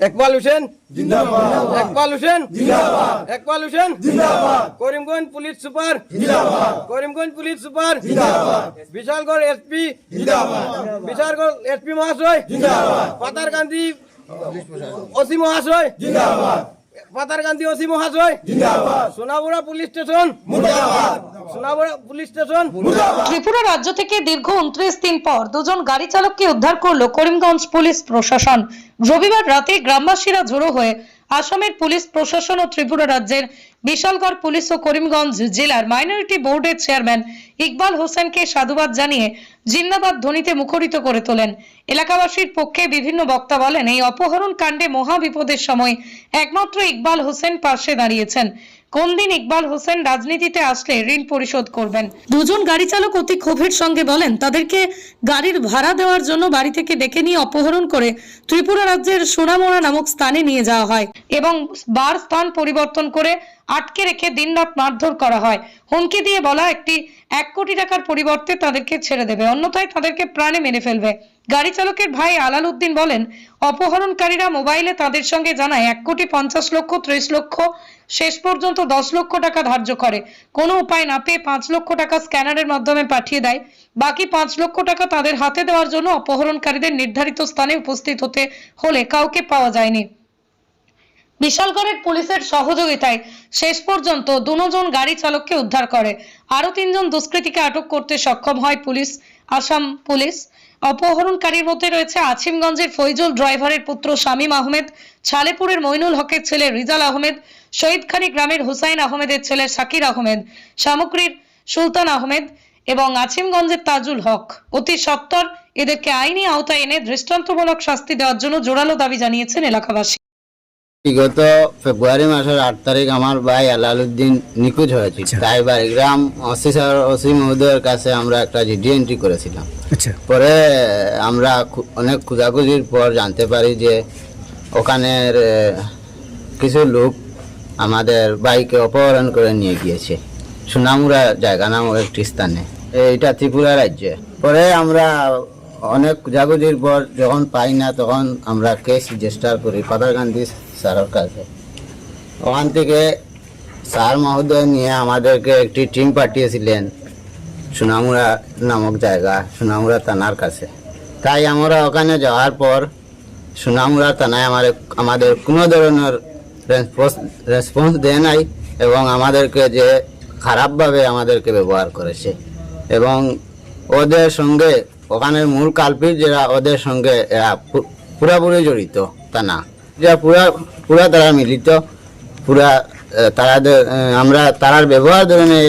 Iqbal Hossain? Iqbal Hossain? Iqbal Hossain? Karimganj police super? Karimganj police super? Bishalgarh SP? Bishalgarh SP মহাশয়? Patharkandi OC মহাশয়? Patharkandi OC মহাশয়? সোনাবুড়া police station? Tripura রাজ্য থেকে দীর্ঘ উনত্রিশ দিন পর দুজন গাড়ি চালককে উদ্ধার করল করিমগঞ্জ পুলিশ প্রশাসন। রবিবার রাতে গ্রামবাসীরা জড়ো হয়ে আসামের পুলিশ প্রশাসন ও ত্রিপুরা রাজ্যের বিশালগড় পুলিশ ও করিমগঞ্জ জেলার মাইনরিটি বোর্ডের চেয়ারম্যান ইকবাল হোসেনকে সাধুবাদ জানিয়ে জিন্দাবাদ ধ্বনিতে মুখরিত করে তোলেন। এলাকাবাসীর পক্ষে বিভিন্ন বক্তা বলেন, এই অপহরণ কাণ্ডে মহা বিপদের সময় একমাত্র ইকবাল হোসেন পাশে দাঁড়িয়েছেন। কোন দিন ইকবাল হোসেন রাজনীতিতে আসলে ঋণ পরিশোধ করবেন? দুজন গাড়ি চালক অতি ক্ষোভের সঙ্গে বলেন তাদেরকে গাড়ির ভাড়া দেওয়ার জন্য বাড়ি থেকে ডেকে নিয়ে অপহরণ করে ত্রিপুরা রাজ্যের সোনামোড়া নামক স্থানে নিয়ে যাওয়া হয় এবং বার স্থান পরিবর্তন করে আটকে রেখে দিনরাত মারধর করা হয়। হুমকি দিয়ে বলা একটি এক কোটি টাকার পরিবর্তে তাদেরকে ছেড়ে দেবে। অন্যথায় তাদেরকে প্রাণে মেরে ফেলবে। গাড়ি চালকের ভাই আলাল উদ্দিন বলেন, অপহরণকারীরা মোবাইলে তাদের সঙ্গে জানায়, এক কোটি পঞ্চাশ লক্ষ, ত্রিশ লক্ষ, শেষ পর্যন্ত দশ লক্ষ টাকা ধার্য করে। কোনো উপায় না পেয়ে পাঁচ লক্ষ টাকা স্ক্যানারের মাধ্যমে পাঠিয়ে দেয়। বাকি পাঁচ লক্ষ টাকা তাদের হাতে দেওয়ার জন্য অপহরণকারীদের নির্ধারিত স্থানে উপস্থিত হতে হলে কাউকে পাওয়া যায়নি। বিশালগড়ের পুলিশের সহযোগিতায় শেষ পর্যন্ত দুজন গাড়ি চালককে উদ্ধার করে। আরও তিনজন দুষ্কৃতীকে আটক করতে সক্ষম হয় পুলিশ, আসাম পুলিশ। অপহরণকারীর মধ্যে রয়েছে আছিমগঞ্জের ফৈজুল ড্রাইভারের পুত্র শামীম আহমেদ, ছালেপুরের মইনুল হকের ছেলে রিজাল আহমেদ, শহীদখানি গ্রামের হুসাইন আহমেদের ছেলে শাকির আহমেদ, সামগ্রীর সুলতান আহমেদ এবং আছিমগঞ্জের তাজুল হক। অতি সত্তর এদেরকে আইনি আওতায় এনে দৃষ্টান্তমূলক শাস্তি দেওয়ার জন্য জোরালো দাবি জানিয়েছেন এলাকাবাসী। বিগত ফেব্রুয়ারি মাসের আট তারিখ আমার ভাই আলালউদ্দিন নিখোঁজ হয়েছে তাই বাড়িগ্রাম ওসি স্যার ওসি মহোদয়ের কাছে আমরা একটা জিডি এন্ট্রি করেছিলাম। আচ্ছা। পরে আমরা অনেক খোঁজাখুঁজির পর জানতে পারি যে ওখানের কিছু লোক আমাদের বাইকে অপহরণ করে নিয়ে গিয়েছে। সুনামুরা জায়গা নামক একটি স্থানে। এইটা ত্রিপুরা রাজ্যে। পরে আমরা অনেক খোঁজাখুঁজির পর যখন পাই না, তখন আমরা কেস রেজিস্টার করি, ফাদার গান্ধী স্যারের কাছে। ওখান থেকে স্যার মহোদয় নিয়ে আমাদেরকে একটি টিম পাঠিয়েছিলেন, সোনামুড়া নামক জায়গা, সোনামুড়া থানার কাছে। তাই আমরা ওখানে যাওয়ার পর সোনামুড়া থানায় আমাদের আমাদের কোনো ধরনের রেসপন্স রেসপন্স দেয় নাই এবং আমাদেরকে যে খারাপভাবে আমাদেরকে ব্যবহার করেছে। এবং ওদের সঙ্গে ওখানের মূল কালপির যারা ওদের সঙ্গে, এরা পুরাপুরি জড়িত, তা না। যা পুরা পুরা তারা মিলিত। পুরা তারাদের আমরা তারার ব্যবহার ধরনের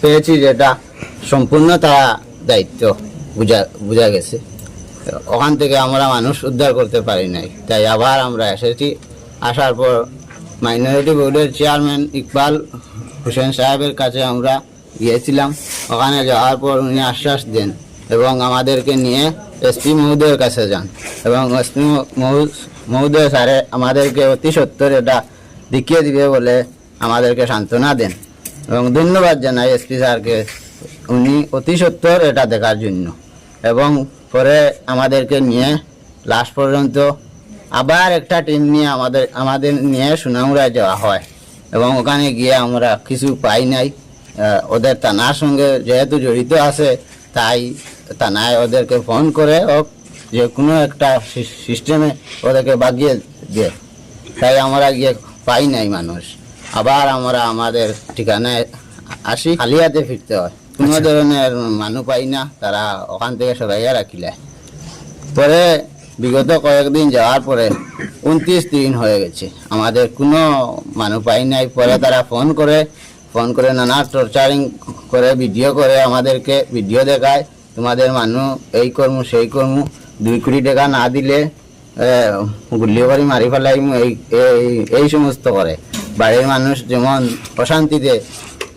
পেয়েছি যেটা সম্পূর্ণ তারা দায়িত্ব বুঝা বুঝা গেছে। ওখান থেকে আমরা মানুষ উদ্ধার করতে পারি নাই। তাই আবার আমরা এসেছি। আসার পর মাইনরিটি বোর্ডের চেয়ারম্যান ইকবাল হোসেন সাহেবের কাছে আমরা গিয়েছিলাম। ওখানে যাওয়ার পর উনি আশ্বাস দেন এবং আমাদেরকে নিয়ে এসপি মহোদয়ের কাছে যান। এবং এসপি মহোদয় স্যারে আমাদেরকে অতি সত্তর এটা দেখিয়ে দিবে বলে আমাদেরকে সান্ত্বনা দেন। এবং ধন্যবাদ জানাই এসপি স্যারকে। উনি অতি সত্তর এটা দেখার জন্য। এবং পরে আমাদেরকে নিয়ে লাস্ট পর্যন্ত আবার একটা টিম নিয়ে আমাদের আমাদের নিয়ে সুনামুড়ায় যাওয়া হয়। এবং ওখানে গিয়ে আমরা কিছু পাই নাই। ওদের থানার সঙ্গে যেহেতু জড়িত আছে, তাই থানায় ওদেরকে ফোন করে ও যে কোনো একটা সিস্টেমে ওদেরকে বাগিয়ে দিয়ে তাই আমরা গিয়ে পাই নাই মানুষ। আবার আমরা আমাদের ঠিকানায় আসি খালি হাতে ফিরতে হয়। কোনো ধরনের মানুষ পাই না তারা ওখান থেকে সরাইয়া রাখিলে পরে বিগত কয়েকদিন যাওয়ার পরে উনত্রিশ দিন হয়ে গেছে। আমাদের কোনো মানুষ পাই নাই। পরে তারা ফোন করে ফোন করে নানা টর্চারিং করে ভিডিও করে আমাদেরকে ভিডিও দেখায়। তোমাদের মানুষ এই কর্ম, সেই কর্ম, দুই কোটি টাকা না দিলে গুল্লি বাড়ি মারি ফেলাই এই, এই- সমস্ত করে। বাড়ির মানুষ যেমন অশান্তিতে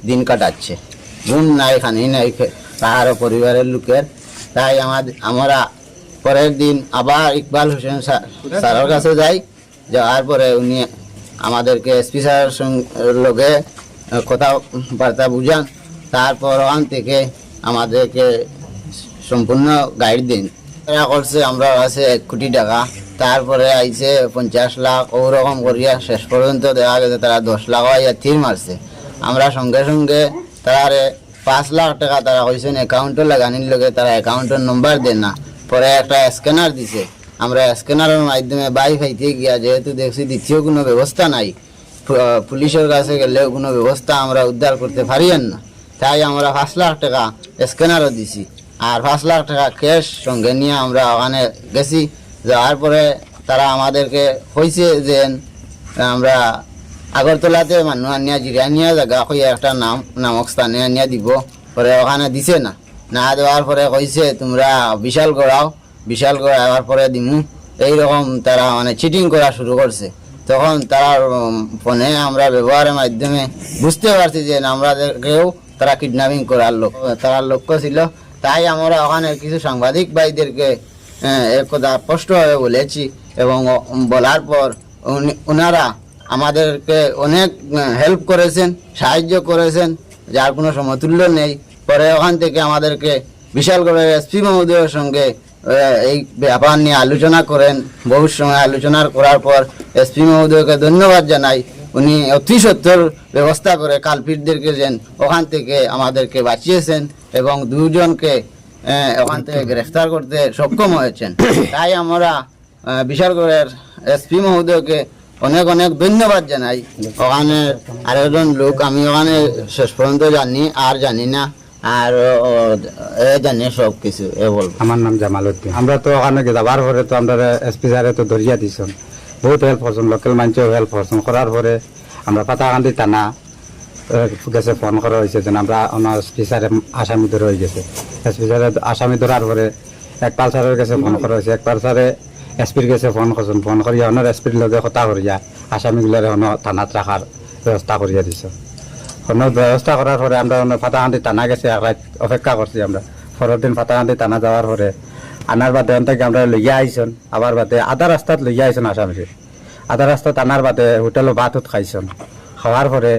দিন কাটাচ্ছে, ঘুম নাই, খানি নাই তাহারও পরিবারের লোকের। তাই আমাদের আমরা পরের দিন আবার ইকবাল হোসেন স্যার- স্যারের কাছে যাই, যাওয়ার পরে উনি আমাদেরকে এসপি স্যারের লগে কথাবার্তা বুঝান। তারপর ওখান থেকে আমাদেরকে সম্পূর্ণ গাইড দিন। এরা করছে আমরা আছে এক কোটি টাকা। তারপরে আইছে পঞ্চাশ লাখ। ওরকম করিয়া শেষ পর্যন্ত দেখা গেছে, তারা দশ লাখ আইয়া থির মারছে। আমরা সঙ্গে সঙ্গে তারারে পাঁচ লাখ টাকা তারা কইছেন অ্যাকাউন্টও লাগানির লগে তারা অ্যাকাউন্টের নম্বর দেন না। পরে একটা স্ক্যানার দিছে। আমরা স্ক্যানারের মাধ্যমে বাই ফাইতে গিয়া যেহেতু দেখছি দ্বিতীয় কোনো ব্যবস্থা নাই পুলিশের কাছে গেলেও কোনো ব্যবস্থা আমরা উদ্ধার করতে পারিয়েন না। তাই আমরা পাঁচ লাখ টাকা স্ক্যানারও দিছি। আর পাঁচ লাখ টাকা ক্যাশ সঙ্গে নিয়ে আমরা ওখানে গেছি। যাওয়ার পরে তারা আমাদেরকে কইছে যে, আমরা আগরতলাতে মানুষ আনিয়া জিরা জায়গা কইয়া একটা নাম, নামক স্থানে আনিয়া দিব। পরে ওখানে দিছে না। না দেওয়ার পরে কইছে, তোমরা বিশাল গড়াও। বিশাল গড়াওয়ার পরে দিমু। এইরকম তারা মানে চিটিং করা শুরু করছে। তখন তারা ফোনে আমরা ব্যবহারের মাধ্যমে বুঝতে পারছি যে আমাদেরকেও তারা কিডন্যাপিং করার লোক, তারা লক্ষ্য ছিল। তাই আমরা ওখানে কিছু সাংবাদিক ভাইদেরকে আহ, এক কথা স্পষ্টভাবে বলেছি এবং বলার পর ওনারা আমাদেরকে অনেক হেল্প করেছেন সাহায্য করেছেন যার কোনো সমতুল্য নেই। পরে ওখান থেকে আমাদেরকে বিশালগড়ের এসপি মহোদয়ের সঙ্গে এই ব্যাপার নিয়ে আলোচনা করেন। বহু সময় আলোচনা করার পর এসপি মহোদয়কে ধন্যবাদ জানাই। উনি অতি সত্তর ব্যবস্থা করে কালপিটদেরকে যেন ওখান থেকে আমাদেরকে বাঁচিয়েছেন এবং দুজনকে ওখান থেকে গ্রেফতার করতে সক্ষম হয়েছেন। তাই আমরা বিশালগড়ের এসপি মহোদয়কে অনেক অনেক ধন্যবাদ জানাই। ওখানে আরেকজন লোক আমি ওখানে শেষ পর্যন্ত জানি আর জানি না আর জানি সব কিছু এ বলব। আমার নাম জামাল উদ্দিন। আমরা তো ওখানে যাবার পরে তো আমরা এসপি স্যারে তো ধরিয়া দিছেন। বহুত হেল্প করছেন লোকাল মানুষেও হেল্প করছেন করার পরে আমরা পাতাকান্দি থানা গেছে ফোন করা হয়েছে যেন আমরা এসপি স্যারে আসামি ধরে হয়ে গেছে। এসপি স্যারে আসামি ধরার পরে এক পালসারের কাছে ফোন করা হয়েছে। এক পালসারে এসপির কাছে ফোন করছেন ফোন করিয়া অন্য এসপির লগে কথা করিয়া আসামিগুলারে অন্য থানাত রাখার ব্যবস্থা করিয়া দিছে। কোনো ব্যবস্থা করার পরে আমরা অন্য ফাতাকান্দি টানা গেছে। এক রাত অপেক্ষা করছি আমরা। পরের দিন ফাতাকান্দি টানা যাওয়ার পরে আনার বাদে অন্ত আমরা লইয়া আইসন আবার বাদে আধা রাস্তাত লইয়া আইসন আসামিরে আধা রাস্তাত আনার বাদে হোটেলও ভাতত খাইছন। খাওয়ার পরে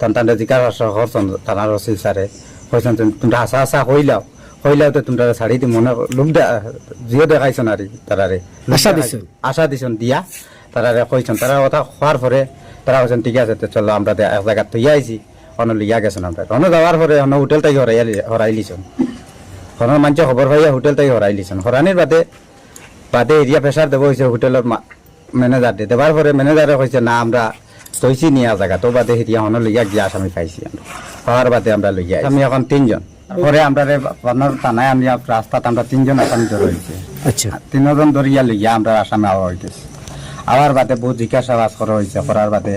তান তান জিজ্ঞাসা করছন থানার ওসি স্যারে কইছেন তোমরা আশা আশা কইলাও কইলাও তো তোমরা শাড়ি দি মনে লোক জিও দেখাইছন আর তারারে আশা দিছেন? আশা দিছন দিয়া। তারারে কইছন তারা কথা খোয়ার পরে তারা কইছেন ঠিক আছে তো চলো আমরা এক জায়গা তুই আইছি। অন্য লিয়া গেছেন আমরা। অন্য যাওয়ার পরে অন্য হোটেল থেকে হরাই হরাই অন্য মানুষ খবর পাইয়া হোটেল তাই হরাই লিছন হরানির বাদে বাদে এরিয়া প্রেসার দেব হয়েছে হোটেলের ম্যানেজার দিয়ে দেবার পরে ম্যানেজারে কইছে না আমরা তৈছি নিয়া জায়গা তো বাদে হেরিয়া হন লইয়া গিয়া আসামি পাইছি আমরা পাওয়ার বাদে আমরা লইয়া আমি এখন তিনজন। পরে আমরা বানার থানায় আমি রাস্তাত আমরা তিনজন আসামি ধরে হয়েছে আচ্ছা। তিনজন ধরিয়া লইয়া আমরা আসামে আওয়া হইতেছে আবার বাদে বহুত জিজ্ঞাসাবাদ করা হয়েছে করার বাদে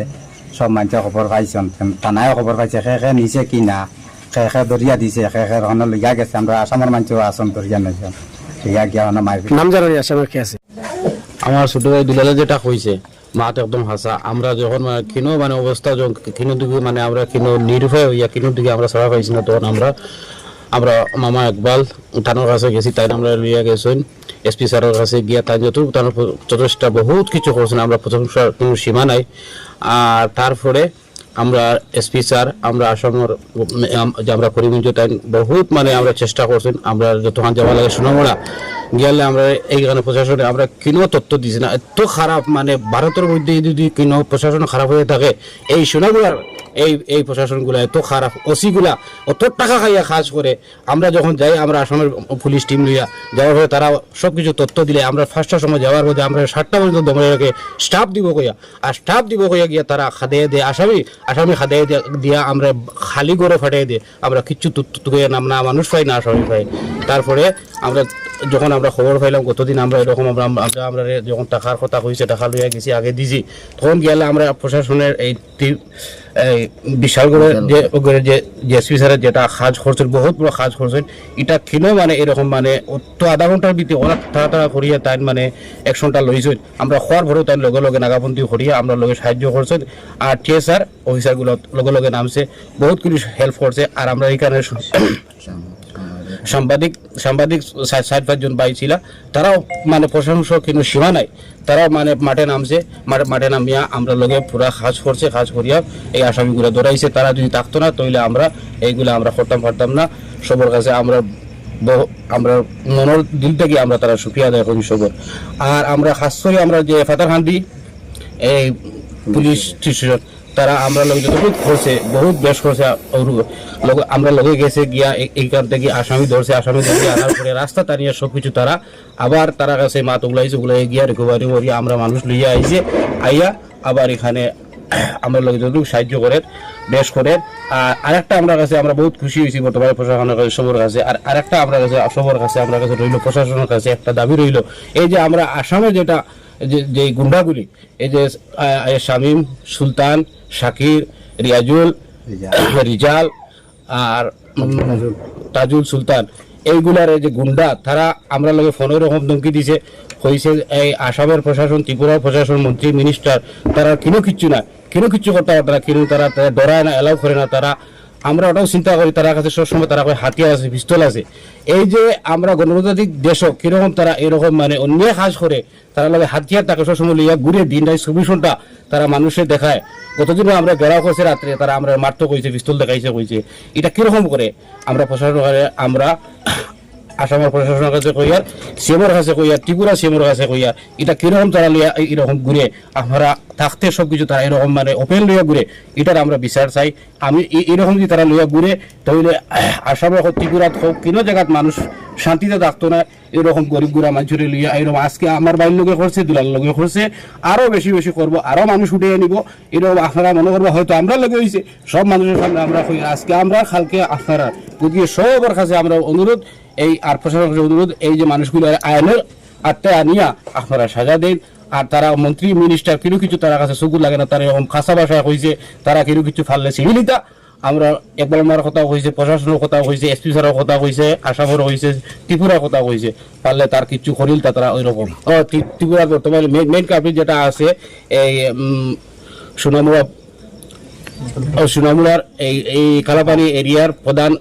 সব মানুষে খবর পাইছেন থানায় খবর পাইছে। খে নিছে কি না? খে খে দরিয়া দিছে খে খে হন লইয়া গেছে আমরা আসামের মানুষও আসন দরিয়া নিছেন লইয়া গিয়া মারবি নাম জানানি আসামের কে আছে আমার ছোট ভাই দুলালে যেটা কইছে মাত একদম হাসা আমরা যখন মানে কিনো মানে অবস্থা যখন কিনো দিকে মানে আমরা কিনো নির্ভয় হইয়া কিনো দিকে আমরা সবাই পাইছি না তখন আমরা আমরা মামা একবাল থানার কাছে গেছি তাই আমরা লিয়া গেছেন এসপি স্যারের কাছে গিয়া তাই যত তার যথেষ্ট বহুত কিছু করছেন আমরা প্রশংসার কোনো সীমা নাই আর তারপরে আমরা এসপি স্যার আমরা আসামের আমরা করিমগঞ্জ তাই বহুত মানে আমরা চেষ্টা করছেন। আমরা যতক্ষণ যাওয়া লাগে সোনামড়া গেলে আমরা এইখানে প্রশাসনে আমরা কিনো তথ্য দিছি না। এত খারাপ মানে ভারতের মধ্যে যদি কিনো প্রশাসন খারাপ হয়ে থাকে, এই সোনামুড়ার এই এই প্রশাসনগুলা এত খারাপ, ওসিগুলা অত টাকা খাইয়া কাজ করে। আমরা যখন যাই, আমরা আসামের পুলিশ টিম লইয়া যাওয়ার পরে তারা সব কিছু তথ্য দিলে, আমরা ফার্স্টের সময় যাওয়ার পরে আমরা সাতটা পর্যন্ত দমে রেখে স্টাফ দিব কইয়া, আর স্টাফ দিব কইয়া গিয়া তারা খাদে দে আসামি আসামি খাদে দিয়া আমরা খালি করে ফাটিয়ে দিয়ে। আমরা কিচ্ছু তুয়ে নাম না, মানুষ পাই না, আসামি পাই তারপরে আমরা যখন আমরা খবর পাইলাম কতদিন আমরা এরকম আমরা আমরা যখন টাকার কথা কইছে, টাকা লইয়া গেছি, আগে দিছি, তখন গেলে আমরা প্রশাসনের এই টি- এই বিশাল যে যে এসপি স্যারের যেটা কাজ করছেন, বহুত বড় কাজ করছেন, এটা কিনো মানে এরকম মানে তো আধা ঘণ্টার ভিতরে ওরা তাড়াতাড়া করিয়া তাই মানে একশনটা লইছেন। আমরা খোয়ার ভরেও তাই লগে লগে নাগাবন্দি করিয়া আমরা লগে সাহায্য করছে আর টিএসআর অফিসারগুলো লগে লগে নামছে, বহুত কিছু হেল্প করছে, আর আমরা এখানে সাংবাদিক সাংবাদিক ষাট পাঁচজন ভাই ছিল। তারাও মানে প্রশংসা কিন্তু সীমা নাই। তারাও মানে মাঠে নামছে। মাঠে মাঠে নামিয়া আমরা লোকে পুরা কাজ করছে কাজ করিয়া এই আসামিগুলো ধরাইছে। তারা যদি থাকতো না তাহলে আমরা এইগুলো আমরা করতাম পারতাম না। সবার কাছে আমরা আমরা মনের দিল থেকে আমরা তারা সুফিয়া আদায় করি সবর। আর আমরা খাস করে আমরা যে ফাতারহান্দি এই পুলিশ স্টেশন তারা আমরা লগে যতটুকু করছে বহুত বেশ করছে আমরা লগে গেছে গিয়া এইখান থেকে আসামি ধরছে, আসামি ধরে আনার পরে রাস্তা তারিয়ে সবকিছু তারা আবার তারা কাছে মাত উগলাইছে উগলাই গিয়া রিকভারি করি আমরা মানুষ লইয়া আইছে, আইয়া আবার এখানে আমরা লোক যতটুকু সাহায্য করেন বেশ করেন আর আরেকটা আমরা কাছে আমরা বহুত খুশি হয়েছি বর্তমানে প্রশাসনের কাছে, সবর কাছে। আর আরেকটা আমরা কাছে, সবর কাছে, আমরা কাছে রইল, প্রশাসনের কাছে একটা দাবি রইল। এই যে আমরা আসামে যেটা যে গুন্ডাগুলি এই যে শামীম সুলতান শাকির রিয়াজুল রিজাল। আর তাজুল। সুলতান এইগুলার এই যে গুন্ডা তারা আমরা লগে ফোনের রকম ধমকি দিছে। হয়েছে এই আসামের প্রশাসন ত্রিপুরার প্রশাসন মন্ত্রী মিনিস্টার তারা কিনো কিচ্ছু না। কিনো কিচ্ছু করতে পারে তারা কিনো তারা তারা ডরায় না অ্যালাউ করে না তারা। আমরা ওটাও চিন্তা করি, তারা কাছে সবসময় তারা কয় হাতিয়ার আছে, পিস্তল আছে। এই যে আমরা গণতান্ত্রিক দেশ কীরকম তারা এরকম মানে অন্যায় কাজ করে, তারা লাগে হাতিয়ার তাকে সবসময় লইয়া ঘুরে দিন রাত চব্বিশ ঘণ্টা তারা মানুষের দেখায়। গতদিনও আমরা বেড়াও করছে রাত্রে, তারা আমরা মারতে কইছে, পিস্তল দেখাইছে কইছে। এটা কীরকম করে? আমরা প্রশাসন, আমরা আসামের প্রশাসনের কাছে কইয়ার সিএমের কাছে কইয়ার ত্রিপুরা সিএমের কাছে কইয়ার এটা কীরকম তারা এই- এরকম ঘুরে, আমরা থাকতে সবকিছু তারা এরকম মানে ওপেন লইয়া ঘুরে, এটার আমরা বিচার চাই। আমি এরকম যদি তারা লইয়া ঘুরে, তাহলে আসামে হোক, ত্রিপুরাত হোক, কোনো জায়গাত মানুষ শান্তিতে থাকতো না, এরকম গরিব গুড়া মানুষের লইয়া, এরকম আজকে আমার বাড়ির লোকে করছে দুলার লোকে করছে, আরও বেশি বেশি করব, আরও মানুষ উঠে নিব এরকম আপনারা মনে করব, হয়তো আমরা লগে হয়েছে সব মানুষের সামনে আমরা আজকে আমরা খালকে আপনারা। গতিকে সবার কাছে আমরা অনুরোধ এই আর প্রশাসনের কাছে অনুরোধ, এই যে মানুষগুলো আইনের আত্মায় আনিয়া আপনারা সাজা দেন। আর তারা মন্ত্রী মিনিস্টার কিরু কিছু তারা কাছে চকু লাগে না, তারা এরকম খাসা বাসায় কইছে, তারা কিরু কিছু ফাললে সিভিলিতা আমরা একবার আমার কথা কইছে, প্রশাসনের কথা কইছে এসপি স্যারের কথা কইছে আসামের কইছে, ত্রিপুরার কথা কইছে। পারলে তার কিছু করিল তা তারা ওই রকম ও ত্রি- ত্রিপুরা বর্তমানে মেইন কাপড় যেটা আছে, এই সোনামুড়া সোনামুড়ার এই এই কালাপানি এরিয়ার প্রধান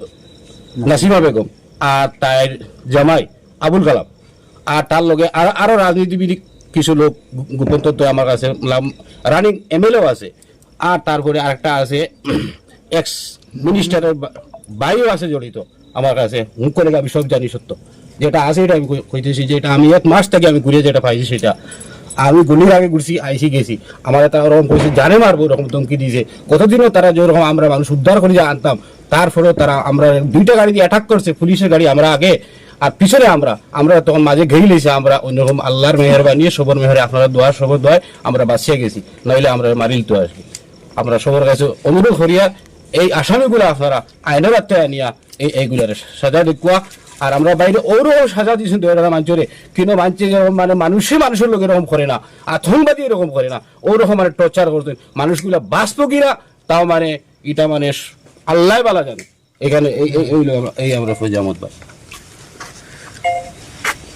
নাসিমা বেগম। আর তার জামাই আবুল কালাম। আর তার লগে আর আরও রাজনীতিবিদ কিছু লোক গোপন তথ্য আমার কাছে রানিং এমএলএও আছে। আর তারপরে আরেকটা আছে এক্স মিনিস্টারের বাইও আছে জড়িত আমার কাছে। মুখ করে আমি সব জানি সত্য। যেটা আছে এটা আমি কই- কইতেছি যে এটা আমি এক মাস থেকে আমি ঘুরে যেটা পাইছি সেটা। আমি গুলির আগে ঘুরছি আইসি গেছি আমার একটা ওরকম কইছে জানে মারবো, ওরকম ধমকি দিয়েছে। কতদিনও তারা যেরকম আমরা মানুষ উদ্ধার করে আনতাম তারপরেও তারা আমরা দুইটা গাড়ি দিয়ে অ্যাটাক করছে, পুলিশের গাড়ি, আমরা আগে। আর পিছনে আমরা আমরা তখন মাঝে ঘেরি লইছে আমরা অন্যরকম আল্লাহর মেহরবানি সবর মেহরে, আপনারা দোয়া সবর দোয়ায় আমরা বাঁচিয়ে গেছি। নইলে আমরা মারিল তো কি। আমরা সবার কাছে অনুরোধ করিয়া, এই আসামিগুলো আপনারা আইনের আত্মায় আনিয়া, এই এইগুলার সাজা দেখুয়া আর আমরা বাইরে ওরকম সাজা দিয়েছেন দয়া মানুষের কিন্তু মানছে যেরকম মানে মানুষে মানুষের লোক এরকম করে না। আতঙ্কবাদী এরকম করে না। ওরকম মানে টর্চার করতেন মানুষগুলা বাঁচবো কিনা তাও মানে এটা মানে আল্লাহ বালা জানে। এখানে এই এই- এই এই আমরা ফজামত ভাই।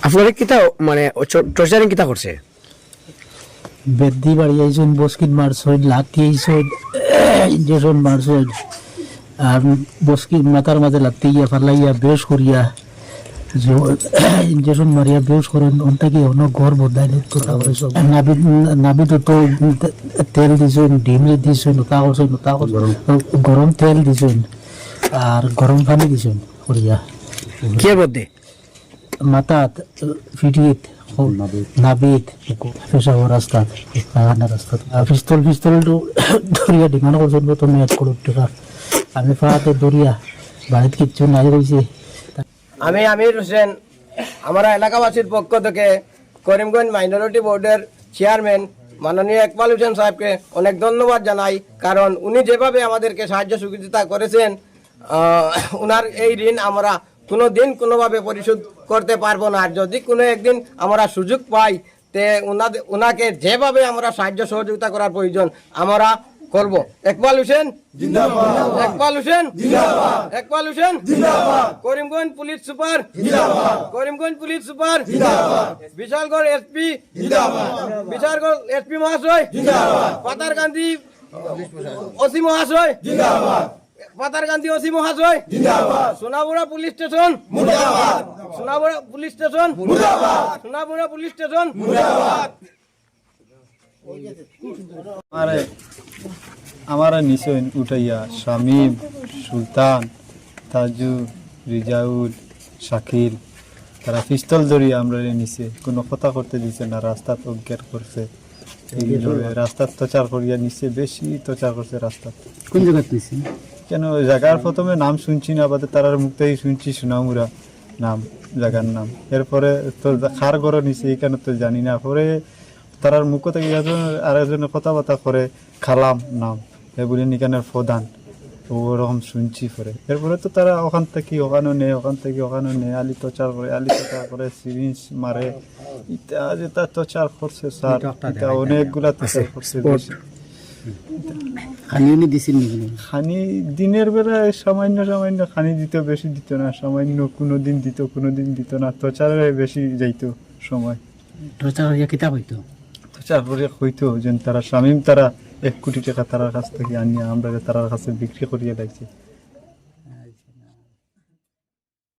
আপনারা কিতা মানে টর্চারিং কিতা করছে? বেদি বাড়ি আইসুন বস্কিট মারছইন লাঠি আইসুন ইঞ্জেকশন মারছইন আর বস্কিট মাথার মাঝে লাত্তি ইয়া ফালাইয়া বেশ করিয়া ইঞ্জেকশন মারিয়া বেশ করেন ওনটাকে অন্য ঘর বদাই নাবি নাবি তো তো তেল দিছুন ডিম দিছুন ওটা করছুন করছুন গরম তেল দিছুন আর গরম পানি দিছুন করিয়া কি মধ্যে মাথাত ফিটিত নাবিত পেশাব রাস্তাত আর পিস্তল পিস্তলটো ধরিয়া ডিমান্ড করছিল তুমি এক কোটি টাকা আমি পাহাতে দরিয়া বাড়িতে কিচ্ছু নাই রয়েছে আমি আমির হোসেন, আমার এলাকাবাসীর পক্ষ থেকে করিমগঞ্জ মাইনরিটি বোর্ডের চেয়ারম্যান মাননীয় একবাল হোসেন সাহেবকে অনেক ধন্যবাদ জানাই, কারণ উনি যেভাবে আমাদেরকে সাহায্য সহযোগিতা করেছেন উনার এই ঋণ আমরা কোনো দিন কোনোভাবে পরিশোধ করতে পারব না। আর যদি কোনো একদিন আমরা সুযোগ পাই, তে উনাদের ওনাকে যেভাবে আমরা সাহায্য সহযোগিতা করার প্রয়োজন, আমরা করব। Iqbal Hossain? Iqbal Hossain? Iqbal Hossain? Karimganj police super? Karimganj police super? Bishalgarh SP? Bishalgarh SP মহাশয়? পাতারকান্দি ওসি মহাশয়? পাতারকান্দি ওসি মহাশয়? Sonaburha police station? Sonaburha police station? Sonaburha police station? আমারে আমারে নিচে উঠাইয়া শামীম সুলতান তাজু রিজাউল শাকিল তারা পিস্তল ধরিয়ে আমরা নিছে। কোনো কথা করতে দিছে না রাস্তা অজ্ঞাত করছে। রাস্তার তচার করিয়া নিচে বেশি তচার করছে রাস্তা। কোন জায়গাত নিছি? কেন জায়গার প্রথমে নাম শুনছি না বাদে তারার মুখ থেকেই শুনছি সুনামুরা নাম জায়গার নাম। এরপরে তো খার ঘর নিছে এখানে তো জানি না। পরে তারার মুখ থেকে একজন আরেকজনের কথাবার্তা করে খালাম নাম। এগুলি নিকানের প্রধান ওরকম শুনছি পরে। এরপরে তো তারা ওখান থেকে ওখানে নেয় ওখান থেকে ওখানে নেয় আলি তচার করে আলি তচার করে সিরিঞ্জ মারে। ইটা যেটা তচার করছে স্যার এটা অনেকগুলা তচার করছে। দিছিল খানি দিনের বেলায় সামান্য সামান্য খানি দিত বেশি দিত না। সামান্য কোনো দিন দিত কোনো দিন দিত না। তচারে বেশি যাইতো সময়। টর্চার হইয়া কিতা হইতো? তচার করে হইতো যে তারা স্বামী তারা এক কোটি টাকা তারার কাছ থেকে আনিয়া আমরা তারার কাছে বিক্রি করিয়া লাগছে